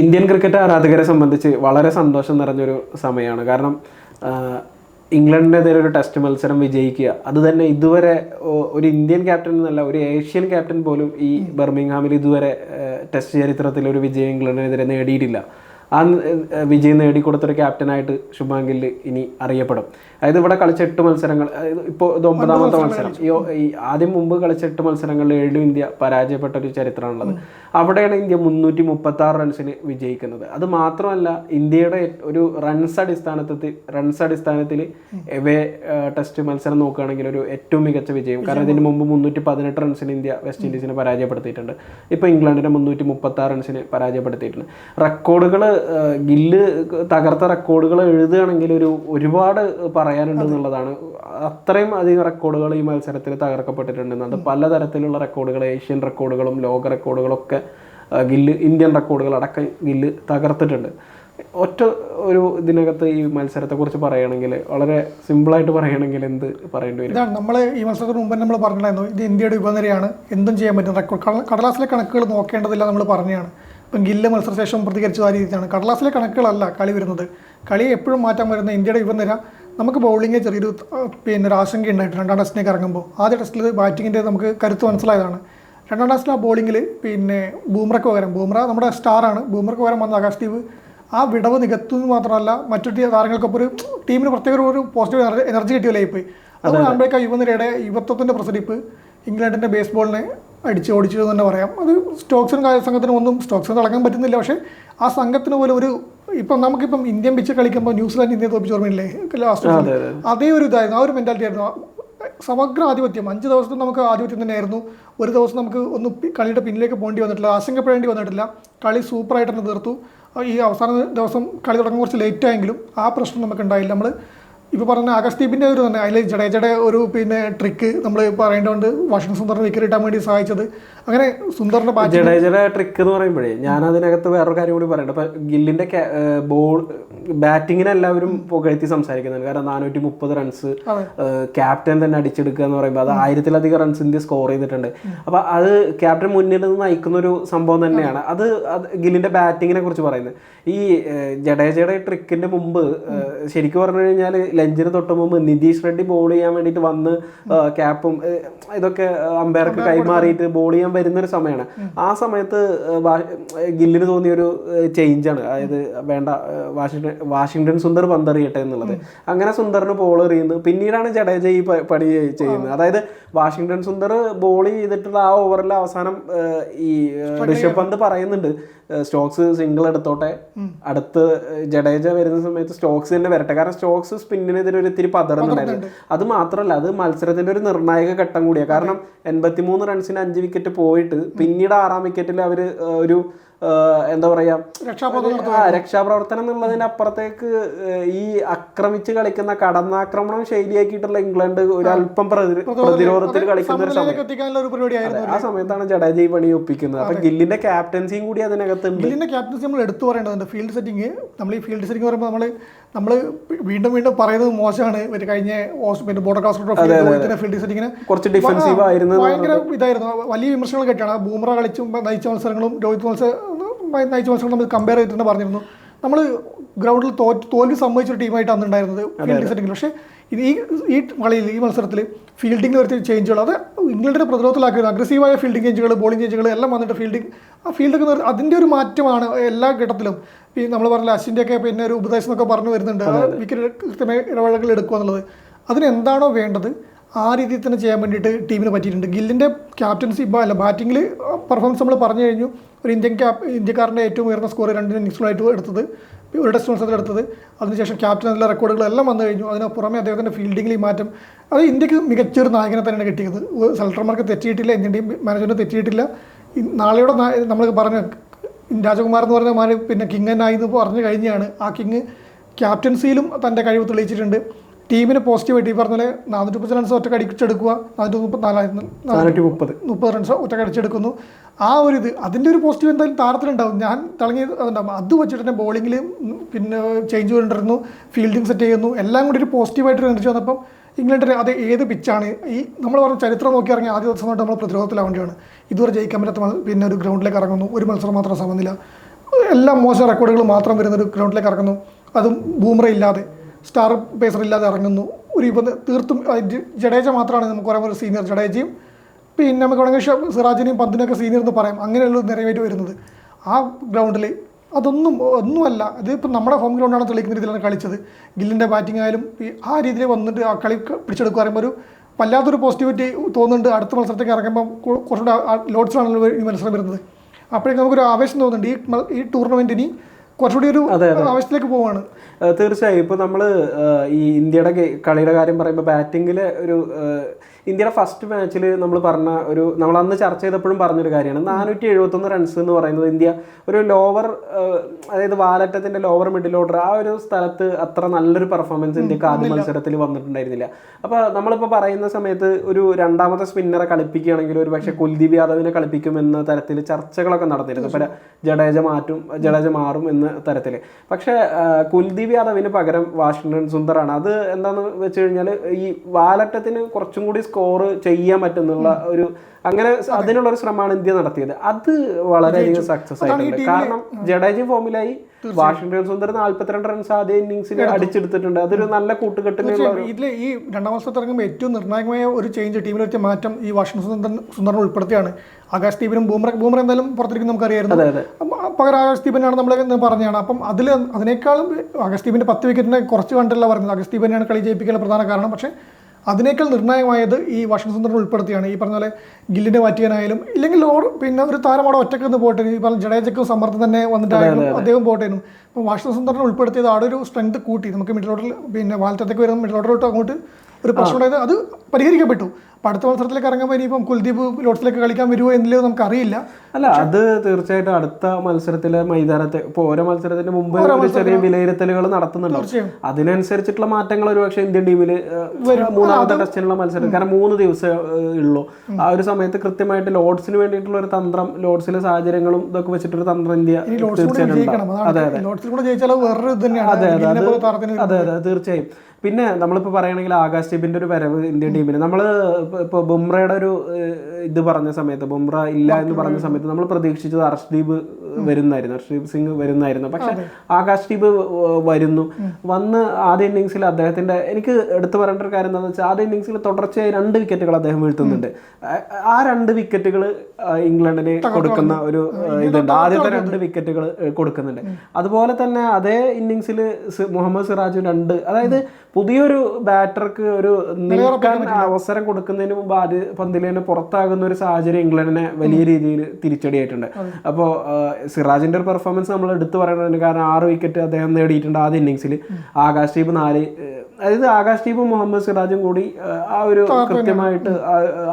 Indian cricket ആരാധകരെ സംബന്ധിച്ച് വളരെ സന്തോഷം നിറഞ്ഞൊരു സമയമാണ്. കാരണം ഇംഗ്ലണ്ടിനെതിരെ ഒരു ടെസ്റ്റ് മത്സരം വിജയിക്കുക അത് തന്നെ ഇതുവരെ ഒരു ഇന്ത്യൻ ക്യാപ്റ്റൻ എന്നല്ല ഒരു ഏഷ്യൻ ക്യാപ്റ്റൻ പോലും ഈ ബർമിംഗ്ഹാമിൽ ഇതുവരെ ടെസ്റ്റ് ചരിത്രത്തിൽ ഒരു വിജയം ഇംഗ്ലണ്ടിനെതിരെ നേടിയിട്ടില്ല. ആ വിജയം നേടിക്കൊടുത്തൊരു ക്യാപ്റ്റനായിട്ട് ശുഭാൻ ഗില്ല് ഇനി അറിയപ്പെടും. അതായത് ഇവിടെ കളിച്ച എട്ട് മത്സരങ്ങൾ ഇപ്പോൾ ഇത് ഒമ്പതാമത്തെ മത്സരം. ഈ ഈ ആദ്യം മുമ്പ് കളിച്ച എട്ട് മത്സരങ്ങളിൽ ഏഴും ഇന്ത്യ പരാജയപ്പെട്ട ഒരു ചരിത്രമാണുള്ളത്. അവിടെയാണ് ഇന്ത്യ മുന്നൂറ്റി മുപ്പത്തി ആറ് റൺസിന് വിജയിക്കുന്നത്. അത് മാത്രമല്ല ഇന്ത്യയുടെ ഒരു റൺസ് അടിസ്ഥാനത്തിൽ റൺസ് അടിസ്ഥാനത്തിൽ എവേ ടെസ്റ്റ് മത്സരം നോക്കുകയാണെങ്കിൽ ഒരു ഏറ്റവും മികച്ച വിജയം. കാരണം ഇതിന് മുമ്പ് മുന്നൂറ്റി പതിനെട്ട് റൺസിന് ഇന്ത്യ വെസ്റ്റ് ഇൻഡീസിനെ പരാജയപ്പെടുത്തിയിട്ടുണ്ട്. ഇപ്പോൾ ഇംഗ്ലണ്ടിനെ മുന്നൂറ്റി മുപ്പത്തി ആറ് റൺസിന് പരാജയപ്പെടുത്തിയിട്ടുണ്ട് റെക്കോർഡുകൾ ഗില്ല് തകർത്ത റെക്കോർഡുകൾ എഴുതുകയാണെങ്കിൽ ഒരു ഒരുപാട് പറയാനുണ്ട് എന്നുള്ളതാണ്. അത്രയും അധികം റെക്കോർഡുകൾ ഈ മത്സരത്തിൽ തകർക്കപ്പെട്ടിട്ടുണ്ട് അത് പലതരത്തിലുള്ള റെക്കോർഡുകൾ ഏഷ്യൻ റെക്കോർഡുകളും ലോക റെക്കോർഡുകളൊക്കെ ഒക്കെ ഗില്ല് ഇന്ത്യൻ റെക്കോർഡുകൾ അടക്കം ഗില്ല് തകർത്തിട്ടുണ്ട്. ഒറ്റ ഒരു ഇതിനകത്ത് ഈ മത്സരത്തെക്കുറിച്ച് പറയുകയാണെങ്കിൽ വളരെ സിമ്പിളായിട്ട് പറയുകയാണെങ്കിൽ എന്ത് പറയേണ്ടി വരും? ഇതാണ് നമ്മൾ ഈ മത്സരത്തിന് മുമ്പ് നമ്മൾ പറഞ്ഞിട്ടുണ്ടായിരുന്നു ഇത് ഇന്ത്യയുടെ ഉപനിരയാണ് എന്തും ചെയ്യാൻ പറ്റും റെക്കോർഡ് കടലാസിലെ കണക്കുകൾ നോക്കേണ്ടതില്ല നമ്മൾ പറഞ്ഞതാണ്. ഇപ്പം ഗില്ല് മത്സരശേഷം പ്രതികരിച്ചത് ആ രീതിയാണ്. കടലാസിലെ കണക്കുകളല്ല കളി വരുന്നത്. കളി എപ്പോഴും മാറ്റാൻ വരുന്ന ഇന്ത്യയുടെ യുവനിര നമുക്ക് ബൗളിങ്ങിൽ ചെറിയൊരു പിന്നെ ഒരു ആശങ്ക ഉണ്ടായിട്ട് രണ്ടാം ടെസ്റ്റിലേക്ക് ഇറങ്ങുമ്പോൾ. ആദ്യ ടെസ്റ്റിൽ ബാറ്റിങ്ങിന്റെ നമുക്ക് കരുത്ത് മനസ്സിലായതാണ്. രണ്ടാം ടെസ്റ്റിൽ ആ ബോളിങ്ങിൽ പിന്നെ ബൂമ്രക്ക് പകരം ബൂമ്ര നമ്മുടെ സ്റ്റാറാണ് ബൂമ്രക്ക് പകരം വന്ന ആകാശ് ദീപ് ആ വിടവ് നികത്തുന്നത് മാത്രമല്ല മറ്റു താരങ്ങൾക്കൊപ്പം ഒരു ടീമിന് പ്രത്യേക ഒരു പോസിറ്റീവ് എനർജി കിട്ടിയല്ലേ ഇപ്പോൾ അതുകൊണ്ട് കാണുമ്പോഴേക്കും യുവനിരയുടെ യുവത്വത്തിന്റെ പ്രസരിപ്പ് ഇംഗ്ലണ്ടിന്റെ ബേസ്ബോളിനെ അടിച്ച് ഓടിച്ചു എന്ന് തന്നെ പറയാം. അത് സ്റ്റോക്സിനും കായിക സംഘത്തിനും ഒന്നും സ്റ്റോക്സിന് തിളങ്ങാൻ പറ്റുന്നില്ല. പക്ഷേ ആ സംഘത്തിന് പോലെ ഒരു ഇപ്പം നമുക്കിപ്പം ഇന്ത്യൻ പിച്ച് കളിക്കുമ്പോൾ ന്യൂസിലാൻഡ് ഇന്ത്യ തോപ്പിച്ച് ഓർമ്മയില്ലേ? ലാസ്റ്റ് അതെ, ഒരു ഇതായിരുന്നു. ആ ഒരു മെന്റാലിറ്റി ആയിരുന്നു. സമഗ്ര ആധിപത്യം. അഞ്ച് ദിവസത്തിൽ നമുക്ക് ആധിപത്യം തന്നെയായിരുന്നു. ഒരു ദിവസം നമുക്ക് ഒന്ന് കളിയുടെ പിന്നിലേക്ക് പോകേണ്ടി വന്നിട്ടില്ല. ആശങ്കപ്പെടേണ്ടി വന്നിട്ടില്ല. കളി സൂപ്പറായിട്ട് തന്നെ തീർത്തു. ഈ അവസാന ദിവസം കളി തുടങ്ങാൻ കുറച്ച് ലേറ്റ് ആയെങ്കിലും ആ പ്രശ്നം നമുക്ക് ഉണ്ടായില്ല. നമ്മൾ ഇപ്പോൾ പറഞ്ഞ ആകാശ്ദീപിന്റെ ഒരു തന്നെ അതിൽ ജഡേജയുടെ ഒരു പിന്നെ ട്രിക്ക് നമ്മൾ പറയേണ്ടതുകൊണ്ട് വാഷിംഗ് സുന്ദറിന് വിക്കറ്റ് കിട്ടാൻ വേണ്ടി സഹായിച്ചത്. അങ്ങനെ സുന്ദറിന്റെ ജഡേജയുടെ ട്രിക്ക് എന്ന് പറയുമ്പോഴേ ഞാൻ അതിനകത്ത് വേറൊരു കാര്യം കൂടി പറയട്ടെ. ഇപ്പൊ ഗില്ലിന്റെ ബോൾ ബാറ്റിങ്ങിന് എല്ലാവരും പുകഴ്ത്തി സംസാരിക്കുന്നുണ്ട് കാരണം നാനൂറ്റി മുപ്പത് റൺസ് ക്യാപ്റ്റൻ തന്നെ അടിച്ചെടുക്കുക എന്ന് പറയുമ്പോൾ അത് ആയിരത്തിലധികം റൺസ് ഇന്ത്യ സ്കോർ ചെയ്തിട്ടുണ്ട്. അപ്പൊ അത് ക്യാപ്റ്റൻ മുന്നിൽ നിന്ന് നയിക്കുന്ന ഒരു സംഭവം തന്നെയാണ്. അത് അത് ഗില്ലിന്റെ ബാറ്റിങ്ങിനെ കുറിച്ച് പറയുന്നത്. ഈ ജഡേജയുടെ ട്രിക്കിന്റെ മുമ്പ് ശരിക്കും പറഞ്ഞു കഴിഞ്ഞാൽ ലഞ്ചിന് തൊട്ട് മുമ്പ് നിതീഷ് റെഡ്ഡി ബോൾ ചെയ്യാൻ വേണ്ടിയിട്ട് വന്ന് ക്യാപ്പും ഇതൊക്കെ അമ്പയർക്ക് കൈമാറിയിട്ട് ബോൾ ചെയ്യാൻ വരുന്ന ഒരു സമയമാണ്. ആ സമയത്ത് ഗില്ലിന് തോന്നിയ ഒരു ചേഞ്ചാണ് അതായത് വേണ്ട വാഷിങ്ടൺ വാഷിംഗ്ടൺ വാഷിംഗ്ടൺ സുന്ദർ പന്തറിയട്ടെ എന്നുള്ളത്. അങ്ങനെ സുന്ദറിന് ബോൾ എറിയുന്നത് പിന്നീടാണ് ജഡേജ ഈ പണി ചെയ്യുന്നത്. അതായത് വാഷിംഗ്ടൺ സുന്ദർ ബോൾ ചെയ്തിട്ടുള്ള ആ ഓവറിൽ അവസാനം ഈ ഋഷഭ് പന്ത് പറയുന്നുണ്ട്. സ്റ്റോക്സ് സിംഗിൾ എടുത്തോട്ടെ. അടുത്ത് ജഡേജ വരുന്ന സമയത്ത് സ്റ്റോക്സ് തന്നെ വരട്ടെ. കാരണം സ്റ്റോക്സ് സ്പിന്നിനെതിരെ ഒരു ഇത്തിരി പതറുന്നുണ്ടായിരുന്നു. അത് മാത്രമല്ല അത് മത്സരത്തിന്റെ ഒരു നിർണായക ഘട്ടം കൂടിയാണ്. കാരണം എൺപത്തിമൂന്ന് റൺസിന് അഞ്ച് വിക്കറ്റ് പോയിട്ട് പിന്നീട് ആറാം വിക്കറ്റിൽ അവർ ഒരു എന്താ പറയാ രക്ഷാപ്രവർത്തനം എന്നുള്ളതിനപ്പുറത്തേക്ക് ഈ ആക്രമിച്ച് കളിക്കുന്ന കടന്നാക്രമണം ശൈലിയാക്കിയിട്ടുള്ള ഇംഗ്ലണ്ട് ഒരു അല്പം പ്രതിരോധത്തിൽ കളിക്കുന്ന ഒരു സമയം. ആ സമയത്താണ് ജഡേജ ഈ പണി ഒപ്പിക്കുന്നത്. അപ്പൊ ഗില്ലിന്റെ ക്യാപ്റ്റൻസിയും കൂടി അതിനകത്ത് ഗില്ലിന്റെ ക്യാപ്റ്റൻസി നമ്മൾ എടുത്തു പറയേണ്ടതുണ്ട്. ഫീൽഡ് സെറ്റിംഗ് നമ്മൾ ഈ ഫീൽഡ് സെറ്റിംഗ് പറയുമ്പോൾ നമ്മൾ നമ്മൾ വീണ്ടും വീണ്ടും പറയുന്നത് മോശമാണ്. ഒരു കഴിഞ്ഞ പിന്നെ ബോർഡർ കാസ്റ്റർ ട്രോഫി ഫീൽഡ് സെറ്റിങ്ങിന് കുറച്ച് ഡിഫൻസീവ് ആയിരുന്നു ഭയങ്കര ഇതായിരുന്നു. വലിയ വിമർശനങ്ങൾ കേട്ടാണ് ബൂമറ കളിച്ചും നയിച്ച മത്സരങ്ങളും രോഹിത് മത്സരം നയിച്ച മത്സരം നമ്മൾ കമ്പയർ ചെയ്തിട്ട് പറഞ്ഞിരുന്നു. നമ്മൾ ഗ്രൗണ്ടിൽ തോറ്റ് തോൽവി സമ്മതിച്ചൊരു ടീമായിട്ട് അന്ന് ഉണ്ടായിരുന്നത് ഫീൽഡിംഗ് സെറ്റിംഗിൽ പക്ഷേ ഇത് ഈ ഈ കളിയിൽ ഈ മത്സരത്തിൽ ഫീൽഡിംഗിൽ വരുത്തിയ ചേഞ്ചുകൾ അത് ഇംഗ്ലണ്ടിന്റെ പ്രതിരോധത്തിലാക്കിയിരുന്നു അഗ്രസീവായ ഫീൽഡിംഗ് ചേഞ്ചുകൾ ബോളിംഗ് ചേഞ്ചുകൾ എല്ലാം വന്നിട്ട് ഫീൽഡിംഗ് ആ ഫീൽഡൊക്കെ അതിന്റെ ഒരു മാറ്റമാണ് എല്ലാ ഘട്ടത്തിലും. ഈ നമ്മൾ പറഞ്ഞ അശ്വിന്റെയൊക്കെ പിന്നെ ഒരു ഉപദേശം എന്നൊക്കെ പറഞ്ഞു വരുന്നുണ്ട്. വിക്കറ്റ് കൃത്യമായി ഇടവേളകൾ എടുക്കുക എന്നുള്ളത് അതിന് എന്താണോ വേണ്ടത് ആ രീതിയിൽ തന്നെ ചെയ്യാൻ വേണ്ടിയിട്ട് ടീമിന് പറ്റിയിട്ടുണ്ട്. ഗില്ലിന്റെ ക്യാപ്റ്റൻസി ഇപ്പോൾ അല്ല ബാറ്റിങ്ങിൽ പെർഫോമൻസ് നമ്മൾ പറഞ്ഞു കഴിഞ്ഞു. ഒരു ഇന്ത്യൻ ക്യാപ് ഇന്ത്യക്കാരന്റെ ഏറ്റവും ഉയർന്ന സ്കോർ രണ്ട് ഇന്നിങ്സുകളായിട്ട് എടുത്തത്. ഒരു ടെസ്റ്റ് മത്സരത്തിൽ എടുത്തത്. അതിനുശേഷം ക്യാപ്റ്റൻ എന്നുള്ള റെക്കോർഡുകളെല്ലാം വന്നു കഴിഞ്ഞു. അതിന് പുറമെ അദ്ദേഹത്തിന്റെ ഫീൽഡിങ്ങിൽ ഈ മാറ്റം. അത് ഇന്ത്യയ്ക്ക് മികച്ചൊരു നായകനെ തന്നെയാണ് കിട്ടിയത്. സെലക്ടർമാർക്ക് തെറ്റിയിട്ടില്ല ഇന്ത്യൻ ടീം മാനേജ്മെന്റ് തെറ്റിയിട്ടില്ല. നാളെയോടെ നമ്മൾ പറഞ്ഞു രാജകുമാർ എന്ന് പറഞ്ഞ മാര് പിന്നെ കിങ്ങനായി എന്ന് പറഞ്ഞു കഴിഞ്ഞാണ് ആ കിങ് ക്യാപ്റ്റൻസിയിലും തന്റെ കഴിവ് തെളിയിച്ചിട്ടുണ്ട്. ടീമിന് പോസിറ്റീവായിട്ട് ഈ പറഞ്ഞാൽ നാനൂറ്റി മുപ്പത് റൺസ് ഒറ്റ അടിച്ചെടുക്കുക. നാനൂറ്റി മുപ്പത്തിനാലായിരുന്നു നാനൂറ്റി മുപ്പത് മുപ്പത് റൺസ് ഒറ്റ അടിച്ചെടുക്കുന്നു. ആ ഒരു ഇത് അതിന്റെ ഒരു പോസിറ്റീവ് എന്തായാലും താരത്തിലുണ്ടാവും. ഞാൻ തിളങ്ങി അതുണ്ടാവും അത് വെച്ചിട്ട് തന്നെ ബോളിങ്ങിൽ പിന്നെ ചേഞ്ച് കൊണ്ടിരുന്നു ഫീൽഡിംഗ് സെറ്റ് ചെയ്യുന്നു. എല്ലാം കൂടി ഒരു പോസിറ്റീവ് പോസിറ്റീവായിട്ട് എനർജി വന്നപ്പം ഇംഗ്ലണ്ടിന് അത് ഏത് പിച്ചാണ് ഈ നമ്മൾ പറഞ്ഞ ചരിത്രം നോക്കി ഇറങ്ങി ആദ്യ ദിവസം തൊട്ട് നമ്മൾ പ്രതിരോധത്തിലാവേണ്ടിയാണ് ഇതുവരെ ജയിക്കാൻ പറ്റാത്ത പിന്നെ ഒരു ഗ്രൗണ്ടിലേക്ക് ഇറങ്ങുന്നു. ഒരു മത്സരം മാത്രം സമനില. എല്ലാ മോശം റെക്കോർഡുകൾ മാത്രം വരുന്ന ഒരു ഗ്രൗണ്ടിലേക്ക് ഇറങ്ങുന്നു. അതും ബൂമറ ഇല്ലാതെ. സ്റ്റാർ പേസർ ഇല്ലാതെ ഇറങ്ങുന്നു. ഒരു ഇപ്പം തീർത്തും ജഡേജ മാത്രമാണ് നമുക്ക് പറയാൻ ഒരു സീനിയർ ജഡേജയും. പിന്നെ നമുക്ക് വേണമെങ്കിൽ സിറാജിനെയും പന്തിനൊക്കെ സീനിയർ എന്ന് പറയാം. അങ്ങനെയുള്ള നിറവേറ്റ് വരുന്നത്. ആ ഗ്രൗണ്ടിൽ അതൊന്നും ഒന്നുമല്ല. ഇതിപ്പോൾ നമ്മുടെ ഹോം ഗ്രൗണ്ടാണ് തെളിയിക്കുന്ന രീതിയിലാണ് കളിച്ചത്. ഗില്ലിന്റെ ബാറ്റിംഗ് ആയാലും ആ രീതിയിൽ വന്നിട്ട് ആ കളി പിടിച്ചെടുക്കുക പറയുമ്പോൾ ഒരു വല്ലാത്തൊരു പോസിറ്റിവിറ്റി തോന്നുന്നുണ്ട്. അടുത്ത മത്സരത്തേക്ക് ഇറങ്ങുമ്പോൾ കുറച്ചുകൂടെ ലോഡ്സിലാണല്ലോ ഈ മത്സരം വരുന്നത്. അപ്പോഴേക്കും നമുക്കൊരു ആവേശം തോന്നുന്നുണ്ട്. ഈ ഈ ടൂർണമെന്റിന് കുറച്ചുകൂടി ഒരു ആവശ്യത്തിലേക്ക് പോവാണ്. തീർച്ചയായും. ഇപ്പോൾ നമ്മൾ ഈ ഇന്ത്യയുടെ കളിയുടെ കാര്യം പറയുമ്പോൾ ബാറ്റിങ്ങിൽ ഒരു ഇന്ത്യയുടെ ഫസ്റ്റ് മാച്ചിൽ നമ്മൾ പറഞ്ഞ ഒരു നമ്മൾ അന്ന് ചർച്ച ചെയ്തപ്പോഴും പറഞ്ഞൊരു കാര്യമാണ്. നാനൂറ്റി എഴുപത്തൊന്ന് റൺസ് എന്ന് പറയുന്നത് ഇന്ത്യ ഒരു ലോവർ അതായത് വാലറ്റത്തിന്റെ ലോവർ മിഡിൽ ഓർഡർ ആ ഒരു സ്ഥലത്ത് അത്ര നല്ലൊരു പെർഫോമൻസ് ഇന്ത്യയ്ക്ക് ആദ്യ മത്സരത്തിൽ വന്നിട്ടുണ്ടായിരുന്നില്ല. അപ്പോൾ നമ്മളിപ്പോൾ പറയുന്ന സമയത്ത് ഒരു രണ്ടാമത്തെ സ്പിന്നറെ കളിപ്പിക്കുകയാണെങ്കിൽ ഒരു പക്ഷേ കുൽദീപ് യാദവിനെ കളിപ്പിക്കുമെന്ന തരത്തിൽ ചർച്ചകളൊക്കെ നടന്നിരുന്നു. പല ജഡേജ മാറ്റും ജഡേജ മാറും എന്ന തരത്തിൽ പക്ഷേ കുൽദീപ് യാദവിന് പകരം വാഷിംഗ്ടൺ സുന്ദറാണ്. അത് എന്താണെന്ന് വെച്ച് കഴിഞ്ഞാൽ ഈ വാലറ്റത്തിന് കുറച്ചും കൂടി സ്കോർ ചെയ്യാൻ പറ്റുന്നുള്ള ഒരു അങ്ങനെ അതിനുള്ള ഒരു ശ്രമമാണ് ഇന്ത്യ നടത്തിയത്. അത് വളരെയധികം സക്സസ് ആയിട്ടുണ്ട്. കാരണം ജഡേജ ഫോമിലായി വാഷിംഗ്ടൺ സുന്ദർ നാല്പത്തിരണ്ട് റൺസ് ആദ്യ ഇന്നിങ്സിൽ അടിച്ചെടുത്തിട്ടുണ്ട്. അതൊരു നല്ല കൂട്ടുകെട്ടിനുള്ള ഇതിൽ ഈ രണ്ടാം വർഷത്തെ ഇറങ്ങുമ്പോൾ ഏറ്റവും നിർണായകമായ ഒരു ചേഞ്ച് ടീമിൽ വെച്ച മാറ്റം ഈ വാഷിംഗ്ടൺ സുന്ദർ സുന്ദറിനെ ഉൾപ്പെടുത്തിയാണ്. ആകാശ് ദീപനും ബൂമറ ബൂമറ എന്തായാലും പുറത്തിരിക്കും നമുക്കറിയായിരുന്നു. പകരം ആകാശ് ദീപനാണ് നമ്മൾ പറഞ്ഞാണ് പറഞ്ഞതാണ്. അപ്പം അതിൽ അതിനേക്കാളും ആകാശ് ദീപിന്റെ പത്ത് വിക്കറ്റിനെ കുറച്ച് കണ്ടല്ല പറയുന്നത് ആകാശ് ദീപനെയാണ് കളി ജയിപ്പിക്കാനുള്ള പ്രധാന കാരണം. പക്ഷേ അതിനേക്കാൾ നിർണായകമായത് ഈ സുന്ദറിനെ ഉൾപ്പെടുത്തിയാണ്. ഈ പറഞ്ഞ പോലെ ഗില്ലിനെ മാറ്റിയാനായാലും ഇല്ലെങ്കിൽ ഓർ പിന്നെ ഒരു താരം അവിടെ ഒറ്റയ്ക്ക് നിന്ന് പോട്ടേനും ഈ പറഞ്ഞ ജഡേജക്കും സമ്മർദ്ദം തന്നെ വന്നിട്ടായാലും അദ്ദേഹം പോട്ടേനും അപ്പോൾ സുന്ദറിനെ ഉൾപ്പെടുത്തിയത് അവിടെ ഒരു സ്ട്രെങ്ത് കൂട്ടി. നമുക്ക് മിഡിൽ ഓർഡറിൽ പിന്നെ വാലത്തേക്ക് വരുന്ന മിഡിൽ ഓർഡറിലോട്ട് അങ്ങോട്ട് ഒരു പ്രശ്നം ഉണ്ടായത് അത് പരിഹരിക്കപ്പെട്ടു. അടുത്ത മത്സരത്തിലേക്ക് ഇറങ്ങുമ്പോൾ ഇനിയിപ്പം കുൽദീപ് ലോട്ട്സിലേക്ക് കളിക്കാൻ വരുമോ എന്നുള്ളത് നമുക്കറിയില്ല. അല്ല അത് തീർച്ചയായിട്ടും അടുത്ത മത്സരത്തിലെ മൈതാനത്തെ ഇപ്പൊ ഓരോ മത്സരത്തിന് മുമ്പ് ചെറിയ വിലയിരുത്തലുകൾ നടത്തുന്നുണ്ട്. അതിനനുസരിച്ചിട്ടുള്ള മാറ്റങ്ങൾ ഒരുപക്ഷെ ഇന്ത്യൻ ടീമിൽ മൂന്നാമത്തെ ടെസ്റ്റിനുള്ള മത്സരം. കാരണം മൂന്ന് ദിവസം ഉള്ളൂ. ആ ഒരു സമയത്ത് കൃത്യമായിട്ട് ലോഡ്സിന് വേണ്ടിയിട്ടുള്ള ഒരു തന്ത്രം ലോഡ്സിലെ സാഹചര്യങ്ങളും ഇതൊക്കെ വെച്ചിട്ടൊരു തന്ത്രം ഇന്ത്യ തീർച്ചയായിട്ടും അതെ അത്. അതെ അതെ. തീർച്ചയായും. പിന്നെ നമ്മളിപ്പോൾ പറയുകയാണെങ്കിൽ ആകാശ് ദീപിന്റെ ഒരു വരവ് ഇന്ത്യൻ ടീമിന്. നമ്മൾ ഇപ്പോൾ ബുംറയുടെ ഒരു ഇത് പറഞ്ഞ സമയത്ത് ബുംറ ഇല്ല എന്ന് പറഞ്ഞ സമയത്ത് നമ്മൾ പ്രതീക്ഷിച്ചത് അർഷ്ദീപ് വരുന്നായിരുന്നു. അർഷ്ദീപ് സിംഗ് വരുന്നായിരുന്നു. പക്ഷെ ആകാശ് ദീപ് വരുന്നു. വന്ന് ആദ്യ ഇന്നിങ്സിൽ അദ്ദേഹത്തിന്റെ എനിക്ക് എടുത്തു പറയേണ്ട ഒരു കാര്യം എന്താണെന്ന് വെച്ചാൽ ആദ്യ ഇന്നിങ്സിൽ തുടർച്ചയായി രണ്ട് വിക്കറ്റുകൾ അദ്ദേഹം വീഴ്ത്തുന്നുണ്ട്. ആ രണ്ട് വിക്കറ്റുകൾ ഇംഗ്ലണ്ടിന് കൊടുക്കുന്ന ഒരു ഇതുണ്ട്. ആദ്യത്തെ രണ്ട് വിക്കറ്റുകൾ കൊടുക്കുന്നുണ്ട്. അതുപോലെ തന്നെ അതേ ഇന്നിങ്സിൽ മുഹമ്മദ് സിറാജ് രണ്ട്. അതായത് പുതിയൊരു ബാറ്റർക്ക് ഒരു നിൽക്കാൻ അവസരം കൊടുക്കുന്നതിന് മുമ്പ് ആദ്യ പന്തിൽ തന്നെ പുറത്താകുന്ന ഒരു സാഹചര്യം ഇംഗ്ലണ്ടിനെ വലിയ രീതിയിൽ തിരിച്ചടിയായിട്ടുണ്ട്. അപ്പോൾ സിറാജിന്റെ ഒരു പെർഫോമൻസ് നമ്മൾ എടുത്തു പറയണതിന് കാരണം ആറ് വിക്കറ്റ് അദ്ദേഹം നേടിയിട്ടുണ്ട് ആദ്യ ഇന്നിങ്സിൽ ആകാശ് ദീപ് നാല് അതായത് ആകാശ് ദീപും മുഹമ്മദ് സിറാജും കൂടി ആ ഒരു കൃത്യമായിട്ട്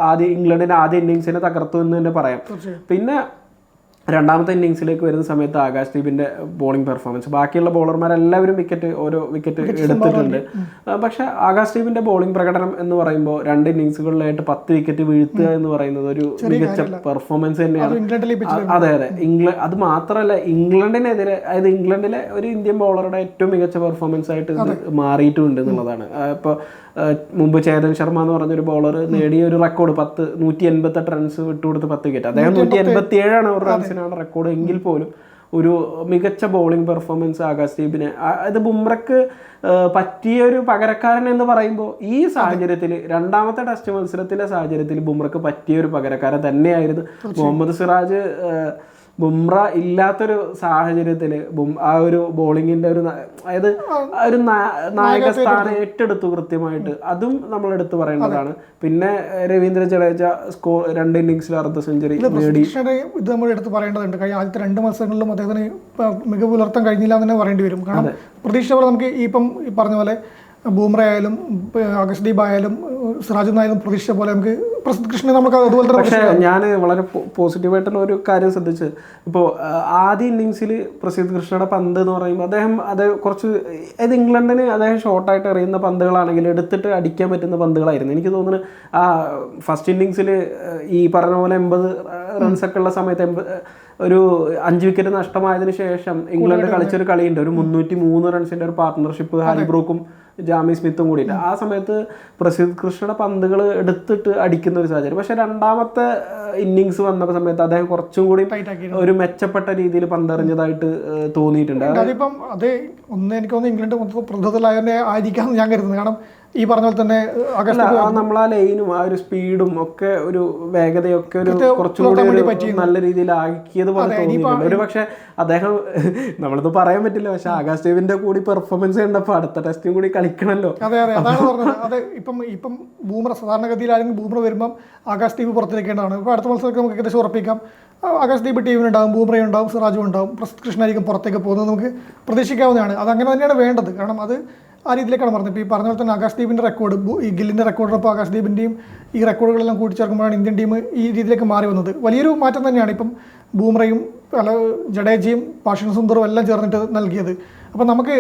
ആദ്യ ഇംഗ്ലണ്ടിന്റെ ആദ്യ ഇന്നിങ്സിനെ തകർത്തു എന്ന് തന്നെ പറയാം. പിന്നെ രണ്ടാമത്തെ ഇന്നിങ്സിലേക്ക് വരുന്ന സമയത്ത് ആകാശ് ദീപിന്റെ ബോളിംഗ് പെർഫോമൻസ് ബാക്കിയുള്ള ബോളർമാരെല്ലാവരും വിക്കറ്റ് ഓരോ വിക്കറ്റ് എടുത്തിട്ടുണ്ട്. പക്ഷേ പക്ഷെ ആകാശ് ദീപിന്റെ ബോളിംഗ് പ്രകടനം എന്ന് പറയുമ്പോൾ രണ്ട് ഇന്നിങ്സുകളിലായിട്ട് പത്ത് വിക്കറ്റ് വീഴ്ത്തുക എന്ന് പറയുന്നത് ഒരു മികച്ച പെർഫോമൻസ് തന്നെയാണ്. അതെ അതെ ഇംഗ്ലണ്ട് അത് മാത്രമല്ല ഇംഗ്ലണ്ടിനെതിരെ അതായത് ഇംഗ്ലണ്ടിലെ ഒരു ഇന്ത്യൻ ബോളറുടെ ഏറ്റവും മികച്ച പെർഫോമൻസ് ആയിട്ട് ഇത് മാറിയിട്ടുണ്ട് എന്നുള്ളതാണ്. ഇപ്പോൾ മുമ്പ് ചേതൻ ശർമ്മ എന്ന് പറഞ്ഞൊരു ബോളർ നേടിയ ഒരു റെക്കോർഡ് പത്ത് നൂറ്റി എൺപത്തെട്ട് റൺസ് വിട്ടുകൊടുത്ത് പത്ത് വിക്കറ്റ് അദ്ദേഹം നൂറ്റി എൺപത്തി ഏഴാണ് ഒരു റൺസിനാണ് റെക്കോർഡ് എങ്കിൽ പോലും ഒരു മികച്ച ബോളിംഗ് പെർഫോമൻസ് ആകാശ് ദീപിന്. അത് ബുംറക്ക് പറ്റിയ ഒരു പകരക്കാരൻ എന്ന് പറയുമ്പോൾ ഈ സാഹചര്യത്തിൽ രണ്ടാമത്തെ ടെസ്റ്റ് മത്സരത്തിലെ സാഹചര്യത്തിൽ ബുംറക്ക് പറ്റിയ ഒരു പകരക്കാരൻ തന്നെയായിരുന്നു മുഹമ്മദ് സിറാജ് ബുംറ ഇല്ലാത്തൊരു സാഹചര്യത്തിൽ ആ ഒരു ബോളിങ്ങിന്റെ ഒരു അതായത് ഒരു നായക സ്ഥാനം ഏറ്റെടുത്തു. കൃത്യമായിട്ട്. അതും നമ്മൾ എടുത്തു പറയേണ്ടതാണ് പിന്നെ രവീന്ദ്ര ജഡേജ സ്കോർ രണ്ട് ഇന്നിങ്സിൽ അർദ്ധ സെഞ്ചുറി നേടി. ഇത് നമ്മൾ എടുത്ത് പറയേണ്ടതുണ്ട്. കഴിഞ്ഞ ആദ്യത്തെ രണ്ട് മത്സരങ്ങളിലും അദ്ദേഹത്തിന് മികവ് പുലർത്താൻ കഴിഞ്ഞില്ല എന്ന് തന്നെ പറയേണ്ടി വരും. കാരണം പ്രതീക്ഷ പോലെ നമുക്ക് ഇപ്പം പറഞ്ഞ പോലെ ബൂമ്ര ആയാലും അഗസ്ദീപ് ആയാലും സിറാജ് നായാലും പ്രതീക്ഷ പോലെ നമുക്ക് പ്രസിദ്ധ കൃഷ്ണനെ നമുക്ക് അതുപോലെ തന്നെ പക്ഷേ ഞാൻ വളരെ പോസിറ്റീവായിട്ടുള്ള ഒരു കാര്യം ശ്രദ്ധിച്ച് ഇപ്പോൾ ആദ്യ ഇന്നിങ്സിൽ പ്രസിദ്ധ കൃഷ്ണയുടെ പന്ത് എന്ന് പറയുമ്പോൾ അദ്ദേഹം അത് കുറച്ച് അത് ഇംഗ്ലണ്ടിന് അദ്ദേഹം ഷോർട്ടായിട്ട് എറിയുന്ന പന്തുകളാണെങ്കിൽ എടുത്തിട്ട് അടിക്കാൻ പറ്റുന്ന പന്തുകളായിരുന്നു. എനിക്ക് തോന്നുന്നു ആ ഫസ്റ്റ് ഇന്നിങ്സിൽ ഈ പറഞ്ഞ പോലെ എൺപത് റൺസൊക്കെ ഉള്ള സമയത്ത് എൺപത് ഒരു അഞ്ച് വിക്കറ്റ് നഷ്ടമായതിനു ശേഷം ഇംഗ്ലണ്ട് കളിച്ചൊരു കളിയുണ്ട്. ഒരു മുന്നൂറ്റി മൂന്ന് റൺസിന്റെ ഒരു പാർട്ട്ണർഷിപ്പ് ഹാലിബ്രൂക്കും ജാമി സ്മിത്തും കൂടിയിട്ട്. ആ സമയത്ത് പ്രസിദ്ധ് കൃഷ്ണയുടെ പന്തുകൾ എടുത്തിട്ട് അടിക്കുന്ന ഒരു സാഹചര്യം. പക്ഷെ രണ്ടാമത്തെ ഇന്നിങ്സ് വന്ന സമയത്ത് അദ്ദേഹം കുറച്ചും കൂടി ഒരു മെച്ചപ്പെട്ട രീതിയിൽ പന്തെറിഞ്ഞതായിട്ട് തോന്നിയിട്ടുണ്ട്. അതിപ്പം അത് ഒന്ന് എനിക്ക് തോന്നുന്നു ഇംഗ്ലണ്ട് മൊത്തം പ്രതിരോധത്തിലായതിനെ ആയിരിക്കാം ഞാൻ കരുതുന്നത് കാരണം ഈ പറഞ്ഞ പോലെ തന്നെ നമ്മൾ ആ ലൈനും ആ ഒരു സ്പീഡും ഒക്കെ ഒരു വേഗതയൊക്കെ ഒരു കുറച്ചുകൂടി നല്ല രീതിയിൽ ആക്കിയത് പോലെ ഒരു പക്ഷെ അദ്ദേഹം നമ്മളിത് പറയാൻ പറ്റില്ല പക്ഷെ ആകാശ് ദേവിന്റെ കൂടി പെർഫോമൻസ് കണ്ടപ്പോ അടുത്ത ടെസ്റ്റും കൂടി കളിക്കണല്ലോ. അതെ അതെ അതാണ് പറഞ്ഞത്. അതെ ഇപ്പം ഇപ്പം ബൂമർ സാധാരണഗതിയിലാണെങ്കിൽ ബൂമറ വരുമ്പം ആകാശ് ദീപ് പുറത്തിരിക്കേണ്ടതാണ്. ഇപ്പോൾ അടുത്ത മത്സരത്തിൽ നമുക്ക് ഏകദേശം ഉറപ്പിക്കാം. ആകാശ് ദീപ് ടീമിനുണ്ടാകും ബൂമറയും ഉണ്ടാവും സിറാജും ഉണ്ടാവും പ്രസിദ്ധ് കൃഷ്ണായിരിക്കും പുറത്തേക്ക് പോകുന്നത് നമുക്ക് പ്രതീക്ഷിക്കാവുന്നതാണ്. അത് അങ്ങനെ തന്നെയാണ് വേണ്ടത്. കാരണം അത് ആ രീതിയിലേക്കാണ് പറഞ്ഞത്. ഇപ്പോൾ ഈ പറഞ്ഞ പോലെ തന്നെ ആകാശ് ദീപിന്റെ റെക്കോർഡ് ഈ ഗില്ലിന്റെ റെക്കോർഡിനൊപ്പം ആകാശ് ദീപിന്റെയും ഈ റെക്കോർഡുകളെല്ലാം കൂട്ടിച്ചേർക്കുമ്പോഴാണ് ഇന്ത്യൻ ടീം ഈ രീതിയിലേക്ക് മാറി വന്നത്. വലിയൊരു മാറ്റം തന്നെയാണ് ഇപ്പം ബൂമറയും അല്ല ജഡേജയും പാഷൻ സുന്ദറും എല്ലാം ചേർന്നിട്ട് നൽകിയത്. അപ്പം നമുക്ക്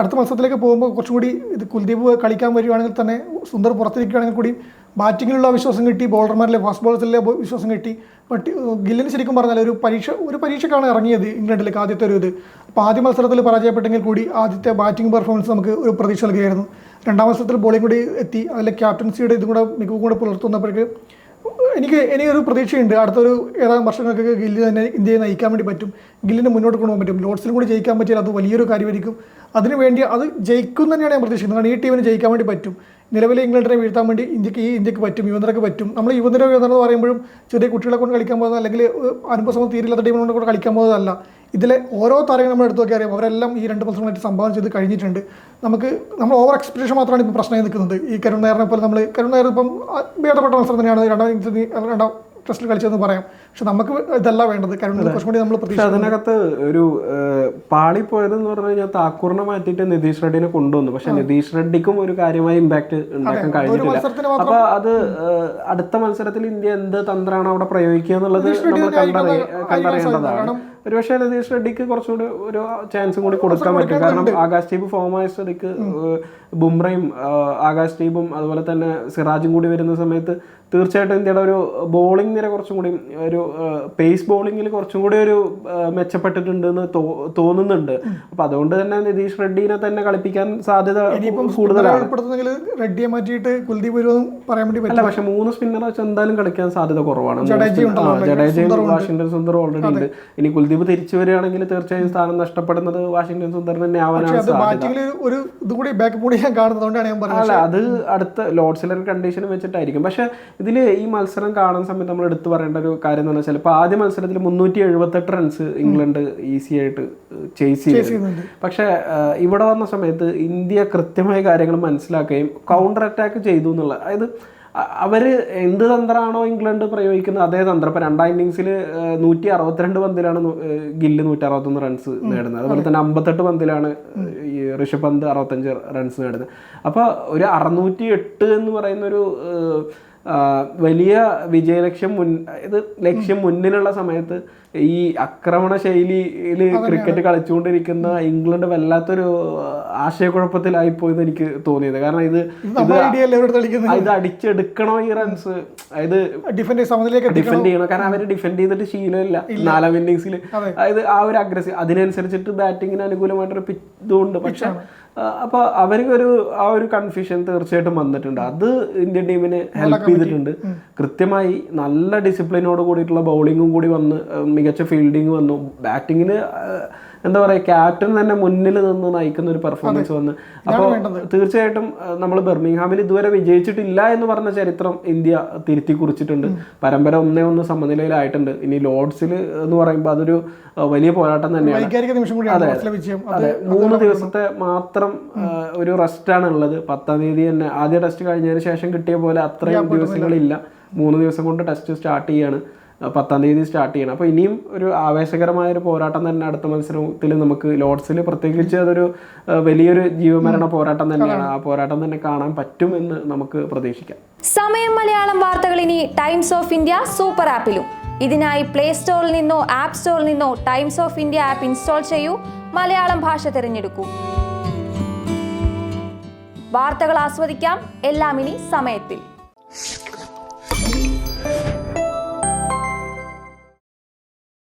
അടുത്ത മത്സരത്തിലേക്ക് പോകുമ്പോൾ കുറച്ചുകൂടി ഇത് കുൽദീപ് കളിക്കാൻ വരികയാണെങ്കിൽ തന്നെ സുന്ദർ പുറത്തിരിക്കുകയാണെങ്കിൽ കൂടി ബാറ്റിങ്ങിലുള്ള വിശ്വാസം കിട്ടി ബോളർമാരിലെ ഫാസ്റ്റ് ബോളേഴ്സിലെ വിശ്വാസം കിട്ടി. ബട്ട് ഗില്ലിന് ശരിക്കും പറഞ്ഞാൽ ഒരു പരീക്ഷ ഒരു പരീക്ഷക്കാണ് ഇറങ്ങിയത് ഇംഗ്ലണ്ടിലേക്ക് ആദ്യത്തെ ഒരു ഇത്. അപ്പോൾ ആദ്യ മത്സരത്തിൽ പരാജയപ്പെട്ടെങ്കിൽ കൂടി ആദ്യത്തെ ബാറ്റിംഗ് പെർഫോമൻസ് നമുക്ക് ഒരു പ്രതീക്ഷ നൽകുകയായിരുന്നു രണ്ടാം മത്സരത്തിൽ ബോളിംഗ് കൂടി എത്തി അതിലെ ക്യാപ്റ്റൻസിയുടെ ഇതും കൂടെ മികവും കൂടെ പുലർത്തുന്നപ്പോഴേക്ക് എനിക്ക് എനിക്കൊരു പ്രതീക്ഷയുണ്ട്. അടുത്തൊരു ഏതാനും വർഷങ്ങൾക്ക് ഗില്ലി തന്നെ ഇന്ത്യയെ നയിക്കാൻ വേണ്ടി പറ്റും. ഗില്ലിനെ മുന്നോട്ട് കൊണ്ടുപോകാൻ പറ്റും. ലോഡ്സിലും കൂടി ജയിക്കാൻ പറ്റിയാൽ അത് വലിയൊരു കാര്യമായിരിക്കും. അതിനുവേണ്ടി അത് ജയിക്കും തന്നെയാണ് ഞാൻ പ്രതീക്ഷിക്കുന്നത്. കാരണം ഈ ടീമിന് ജയിക്കാൻ വേണ്ടി പറ്റും. നിലവിലെ ഇംഗ്ലണ്ടിനെ വീഴ്ത്താൻ വേണ്ടി ഇന്ത്യയ്ക്ക് ഈ ഇന്ത്യയ്ക്ക് പറ്റും യുവതരക്ക് പറ്റും. നമ്മൾ യുവതര യുവതര എന്ന് പറയുമ്പോഴും ചെറിയ കുട്ടികളെ കൊണ്ട് കളിക്കാൻ പോകുന്നത് അല്ലെങ്കിൽ അനുഭവം തീരില്ലാത്ത ടീമിനെ കൊണ്ട് കളിക്കാൻ പോകുന്നതല്ല. ഇതിലെ ഓരോ താരങ്ങൾ നമ്മൾ എടുത്തു നോക്കിയാൽ അറിയാം. അവരെല്ലാം ഈ രണ്ട് മത്സരങ്ങളായിട്ട് സംഭാവന ചെയ്ത് കഴിഞ്ഞിട്ടുണ്ട്. നമുക്ക് നമ്മൾ ഓവർ എക്സ്പെക്ടേഷൻ മാത്രമാണ് ഇപ്പോൾ പ്രശ്നമായി നിൽക്കുന്നത്. ഈ കരുൺ നായറിനെ പോലെ നമ്മൾ കരുൺ നായർ ഇപ്പം ഭേദപ്പെട്ട മത്സരം തന്നെയാണ്. രണ്ടാം ൽ രണ്ടാം ടെസ്റ്റിൽ കളിച്ചതെന്ന് പറയാം. പക്ഷെ നമുക്ക് ഇതല്ല വേണ്ടത്. കരുൺ കുറച്ചും കൂടി നമ്മൾ പക്ഷെ അതിനകത്ത് ഒരു പാളി പാളിപ്പോയതെന്ന് പറഞ്ഞു കഴിഞ്ഞാൽ താക്കൂറിനെ മാറ്റിയിട്ട് നിതീഷ് റെഡ്ഡിനെ കൊണ്ടുവന്നു. പക്ഷെ നിതീഷ് റെഡ്ഡിക്കും ഒരു കാര്യമായ ഇമ്പാക്ട് ഉണ്ടാക്കാൻ കഴിഞ്ഞിട്ടില്ല. മത്സരത്തിന് അപ്പൊ അത് അടുത്ത മത്സരത്തിൽ ഇന്ത്യ എന്ത് തന്ത്രമാണ് അവിടെ പ്രയോഗിക്കുക എന്നുള്ളത് നമ്മൾ കണ്ടറിയ കണ്ടറിയേണ്ടതാണ്. ഒരുപക്ഷെ രതീഷ് റെഡ്ഡിക്ക് കുറച്ചുകൂടി ഒരു ചാൻസും കൂടി കൊടുക്കാൻ പറ്റും. കാരണം ആകാശ് ദീപ് ഫോമായ സ്ഥിതിക്ക് ബുംറയും ആകാശ് ദീപും അതുപോലെ തന്നെ സിറാജും കൂടി വരുന്ന സമയത്ത് തീർച്ചയായിട്ടും ഇന്ത്യയുടെ ഒരു ബോളിംഗ് നിര കുറച്ചും കൂടി ഒരു പേസ് ബോളിങ്ങിൽ കുറച്ചും കൂടി ഒരു മെച്ചപ്പെട്ടിട്ടുണ്ട് എന്ന് തോന്നുന്നുണ്ട്. അപ്പൊ അതുകൊണ്ട് തന്നെ നിതീഷ് റെഡ്ഡിനെ തന്നെ കളിപ്പിക്കാൻ സാധ്യത കൂടുതലാണ്. റെഡ്ഡിയെ മാറ്റിയിട്ട് കുൽദീപ് പറയാൻ വേണ്ടി അല്ല പക്ഷെ മൂന്ന് സ്പിന്നർ വെച്ച് എന്തായാലും കളിക്കാൻ സാധ്യത കുറവാണ്. ജഡേജയും വാഷിംഗ്ടൺ സുന്ദർ ഓൾറെഡി ഉണ്ട്. ഇനി കുൽദീപ് തിരിച്ചു വരികയാണെങ്കിൽ തീർച്ചയായും സ്ഥാനം നഷ്ടപ്പെടുന്നത് വാഷിംഗ്ടൺ സുന്ദർ തന്നെ ആവാനാണ് പറഞ്ഞത്. അല്ല അത് അടുത്ത ലോഡ്സിലെ സെലർ കണ്ടീഷൻ വെച്ചിട്ടായിരിക്കും. പക്ഷെ ഇതിൽ ഈ മത്സരം കാണുന്ന സമയത്ത് നമ്മൾ എടുത്തു പറയേണ്ട ഒരു കാര്യം എന്ന് വെച്ചാൽ ഇപ്പോൾ ആദ്യ മത്സരത്തിൽ മുന്നൂറ്റി എഴുപത്തെട്ട് റൺസ് ഇംഗ്ലണ്ട് ഈസി ആയിട്ട് ചേസ് ചെയ്തു. പക്ഷെ ഇവിടെ വന്ന സമയത്ത് ഇന്ത്യ കൃത്യമായ കാര്യങ്ങൾ മനസ്സിലാക്കുകയും കൗണ്ടർ അറ്റാക്ക് ചെയ്തു എന്നുള്ള അതായത് അവർ അവർ എന്ത് തന്ത്രമാണോ ഇംഗ്ലണ്ട് പ്രയോഗിക്കുന്നത് അതേ തന്ത്രം. ഇപ്പൊ രണ്ടാം ഇന്നിങ്സിൽ നൂറ്റി അറുപത്തിരണ്ട് പന്തിലാണ് ഗില്ല് നൂറ്റി അറുപത്തൊന്ന് റൺസ് നേടുന്നത്. അതുപോലെ തന്നെ അമ്പത്തെട്ട് പന്തിലാണ് ഈ ഋഷഭ് പന്ത് അറുപത്തഞ്ച് റൺസ് നേടുന്നത്. അപ്പോൾ ഒരു അറുന്നൂറ്റി എട്ട് എന്ന് പറയുന്ന ഒരു ഏഹ്, ആ, വലിയ വിജയലക്ഷ്യം മുൻ ഇത് ലക്ഷ്യം മുന്നിലുള്ള സമയത്ത് ഈ ആക്രമണ ശൈലിയിൽ ക്രിക്കറ്റ് കളിച്ചുകൊണ്ടിരിക്കുന്ന ഇംഗ്ലണ്ട് വല്ലാത്തൊരു ആശയക്കുഴപ്പത്തിലായി പോയെന്ന് എനിക്ക് തോന്നിയത്. കാരണം ഇത് ഇത് അടിച്ചെടുക്കണോ ഈ റൺസ്? അതായത് ഡിഫൻഡ് ഡിഫെൻഡ് ചെയ്യണം. കാരണം അവർ ഡിഫെൻഡ് ചെയ്തിട്ട് ശീലമില്ല. നാലാം ഇന്നിങ്സിൽ അതായത് ആ ഒരു അഗ്രസീവ് അതിനനുസരിച്ചിട്ട് ബാറ്റിങ്ങിന് അനുകൂലമായിട്ടൊരു ഇതുണ്ട്. പക്ഷെ അപ്പൊ അവർക്ക് ഒരു ആ ഒരു കൺഫ്യൂഷൻ തീർച്ചയായിട്ടും വന്നിട്ടുണ്ട്. അത് ഇന്ത്യൻ ടീമിനെ ഹെൽപ്പ് ചെയ്തിട്ടുണ്ട്. കൃത്യമായി നല്ല ഡിസിപ്ലിനോട് കൂടിയിട്ടുള്ള ബൗളിങ്ങും കൂടി വന്ന് മികച്ച ഫീൽഡിംഗ് വന്നു. ബാറ്റിങ്ങിന് എന്താ പറയുക ക്യാപ്റ്റൻ തന്നെ മുന്നിൽ നിന്ന് നയിക്കുന്ന ഒരു പെർഫോമൻസ് വന്ന്. അപ്പോൾ തീർച്ചയായിട്ടും നമ്മൾ ബെർമിംഗ്ഹാമിൽ ഇതുവരെ വിജയിച്ചിട്ടില്ല എന്ന് പറഞ്ഞ ചരിത്രം ഇന്ത്യ തിരുത്തി കുറിച്ചിട്ടുണ്ട്. പരമ്പര ഒന്നേ ഒന്ന് സമനിലയിലായിട്ടുണ്ട്. ഇനി ലോഡ്സിൽ എന്ന് പറയുമ്പോൾ അതൊരു വലിയ പോരാട്ടം തന്നെയാണ്. അതെ. അത് മൂന്ന് ദിവസത്തെ മാത്രം ഒരു റെസ്റ്റാണ് ഉള്ളത് പത്താം തീയതി തന്നെ ആദ്യ ടെസ്റ്റ് കഴിഞ്ഞതിന് ശേഷം കിട്ടിയ പോലെ അത്രയും ദിവസങ്ങളില്ല. മൂന്ന് ദിവസം കൊണ്ട് ടെസ്റ്റ് സ്റ്റാർട്ട് ചെയ്യാണ്. പത്താം തീയതി സ്റ്റാർട്ട് ചെയ്യണം. അപ്പോൾ ഇനിയും ഒരു ആവേശകരമായ ഒരു പോരാട്ടം തന്നെ അടുത്ത മത്സരത്തിൽ നമുക്ക് ലോർഡ്സിൽ പ്രത്യേകിച്ച് അതൊരു വലിയൊരു ജീവമരണ പോരാട്ടം തന്നെയാണ്. ആ പോരാട്ടം തന്നെ കാണാൻ പറ്റും എന്ന് നമുക്ക് പ്രതീക്ഷിക്കാം. സമയം മലയാളം വാർത്തകൾ ഇനി ടൈംസ് ഓഫ് ഇന്ത്യ സൂപ്പർ ആപ്പിലും ഇതിനായി പ്ലേ സ്റ്റോറിൽ നിന്നോ ആപ്പ് സ്റ്റോറിൽ നിന്നോ Times of India app install ചെയ്യൂ. മലയാളം ഭാഷ തിരഞ്ഞെടുക്കൂ. വാർത്തകൾ ആസ്വദിക്കാം. എല്ലാം ഇനി സമയത്തിൽ.